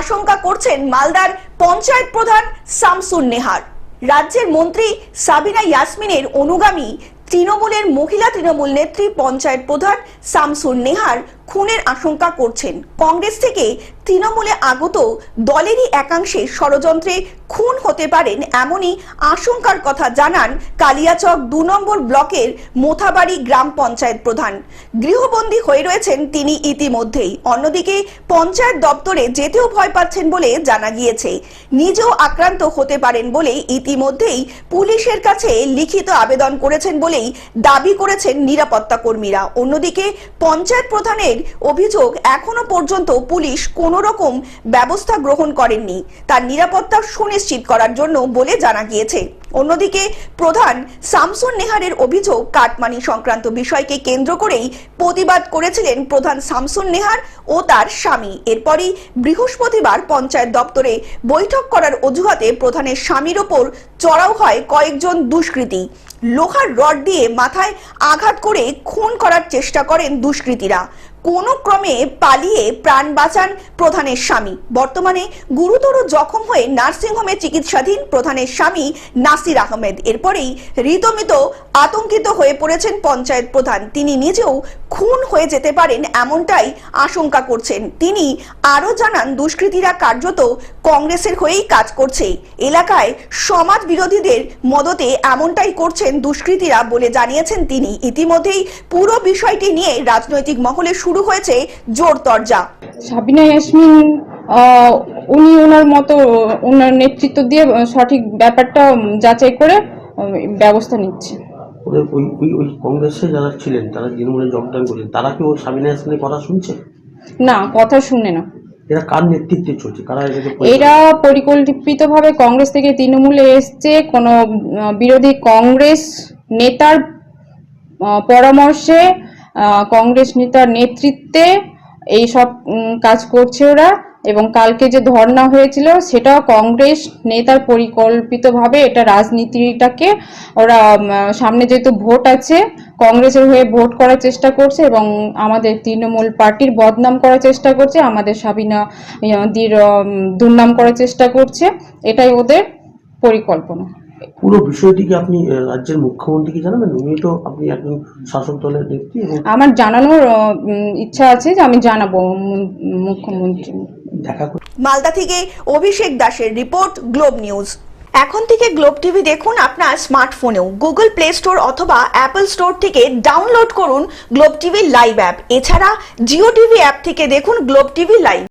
আশঙ্কা করছেন মালদার পঞ্চায়েত প্রধান শামসুন নেহার। রাজ্যের মন্ত্রী সাবিনা ইয়াসমিনের অনুগামী তৃণমূলের মহিলা তৃণমূল নেত্রী পঞ্চায়েত প্রধান শামসুন নেহার খুনের আশঙ্কা করছেন। কংগ্রেস থেকে তৃণমূলে আগত দলেরই একাংশে ষড়যন্ত্রে খুন হতে পারেন এমনই আশঙ্কার কথা জানান কালিয়াচক দু নম্বর ব্লকের মোথাবাড়ি গ্রাম পঞ্চায়েত প্রধান। গৃহবন্দী হয়ে রয়েছেন তিনি ইতিমধ্যেই। অন্যদিকে পঞ্চায়েত দপ্তরে যেতেও ভয় পাচ্ছেন বলে জানা গিয়েছে। নিজেও আক্রান্ত হতে পারেন বলে ইতিমধ্যেই পুলিশের কাছে লিখিত আবেদন করেছেন বলেই দাবি করেছেন নিরাপত্তা কর্মীরা। অন্যদিকে পঞ্চায়েত প্রধানের অভিযোগ এখনও পর্যন্ত পুলিশ কোনো রকম ব্যবস্থা গ্রহণ করেননি। তার নিরাপত্তা সুনিশ্চিত করার জন্য বলে জানা গিয়েছে। অন্যদিকে প্রধান শামসুন নেহারের অভিযোগ কাটমানি সংক্রান্ত বিষয়কে কেন্দ্র করেই প্রতিবাদ করেছিলেন প্রধান শামসুন নেহার ও তার স্বামী। এরপরই বৃহস্পতিবার পঞ্চায়েত দপ্তরে বৈঠক করার অজুহাতে প্রধানের স্বামীর ওপর চড়াও হয় কয়েকজন দুষ্কৃতী। লোহার রড দিয়ে মাথায় আঘাত করে খুন করার চেষ্টা করেন দুষ্কৃতীরা। কোনো ক্রমে পালিয়ে প্রাণ বাঁচান প্রধানের স্বামী। বর্তমানে গুরুতর জখম হয়ে নার্সিংহোমে চিকিৎসাধীন প্রধানের স্বামী নাসির আহমেদ। এরপরেই রীতমিত আতঙ্কিত হয়ে পড়েছেন পঞ্চায়েত প্রধান। তিনি নিজেও খুন হয়ে যেতে পারেন এমনটাই আশঙ্কা করছেন। তিনি আরও জানান, দুষ্কৃতীরা কার্যত কংগ্রেসের হয়েই কাজ করছে। এলাকায় সমাজ বিরোধীদের মদতে এমনটাই করছেন দুষ্কৃতীরা বলে জানিয়েছেন তিনি। ইতিমধ্যেই পুরো বিষয়টি নিয়ে রাজনৈতিক মহলে শুরু হয়েছে জোর তরজা। সাবিনা ইয়াসমিন আহ, উনি ওনার মতো ওনার নেতৃত্ব দিয়ে সঠিক ব্যাপারটা যাচাই করে ব্যবস্থা নিচ্ছে। ওদের ওই ওই ওই কংগ্রেসে যারা ছিলেন তারা তৃণমূলে যোগদান করেছেন তারা কি সাবিনা ইয়াসমিনের কথা শুনছে? না কথা শুনে না। এরা কার নেতৃত্বে চলছে? কারা এরা পরিকল্পিতভাবে কংগ্রেস থেকে তৃণমূলে এসছে কোনো বিরোধী কংগ্রেস নেতার পরামর্শে আহ, কংগ্রেস নেতার নেতৃত্বে এই সব কাজ করছে ওরা এবং কালকে যে ধর্ণা হয়েছিল সেটাও কংগ্রেস নেতার পরিকল্পিতভাবে এটা রাজনীতিটাকে ওরা সামনে যেহেতু ভোট আছে, কংগ্রেসের হয়ে ভোট করার চেষ্টা করছে এবং আমাদের তৃণমূল পার্টির বদনাম করার চেষ্টা করছে, আমাদের সাবিনা দির দুর্নাম করার চেষ্টা করছে, এটাই ওদের পরিকল্পনা। পুরো বিষয়টিকে আপনি রাজ্যের মুখ্যমন্ত্রীকে জানাবেন? উনি তো আপনি একজন শাসক দলের এবং আমার জানানোর ইচ্ছা আছে যে আমি জানাব মুখ্যমন্ত্রী। দেখা মালদা থেকে অভিষেক দাসের রিপোর্ট গ্লোব নিউজ। এখন থেকে গ্লোব টিভি দেখুন আপনার স্মার্টফোনেও। গুগল প্লে স্টোর অথবা অ্যাপল স্টোর থেকে ডাউনলোড করুন গ্লোব টিভি লাইভ অ্যাপ। এছাড়া জিও টিভি অ্যাপ থেকে দেখুন গ্লোব টিভি লাইভ।